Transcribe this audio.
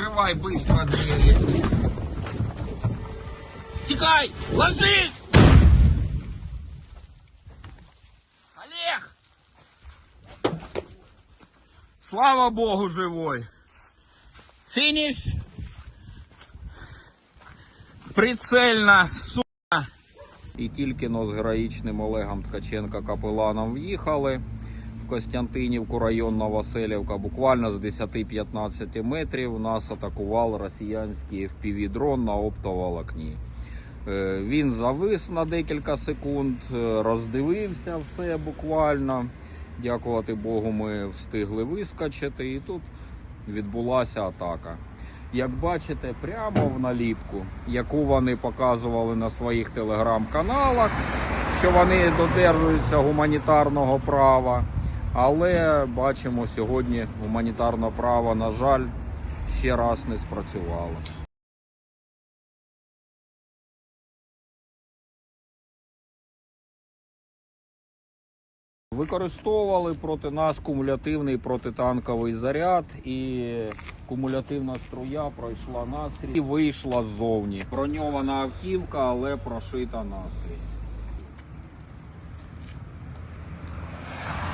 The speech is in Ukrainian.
Открывай быстро двери. Тикай! Ложись! Олег! Слава Богу, живой. Финиш. Прицельно, сука. І тільки но з героїчним Олегом Ткаченка капеланом в'їхали Костянтинівку, район Новоселівка. Буквально з 10-15 метрів нас атакував росіянський FPV-дрон на оптоволокні. Е, Він завис на декілька секунд, е, роздивився все буквально. Дякувати Богу, ми встигли вискочити, і тут відбулася атака. Як бачите, прямо в наліпку, яку вони показували на своїх телеграм-каналах, що вони додержуються гуманітарного права. Але бачимо, сьогодні гуманітарне право, на жаль, ще раз не спрацювало. Використовували проти нас кумулятивний протитанковий заряд, і кумулятивна струя пройшла наскрізь і вийшла ззовні. Броньована автівка, але прошита наскрізь.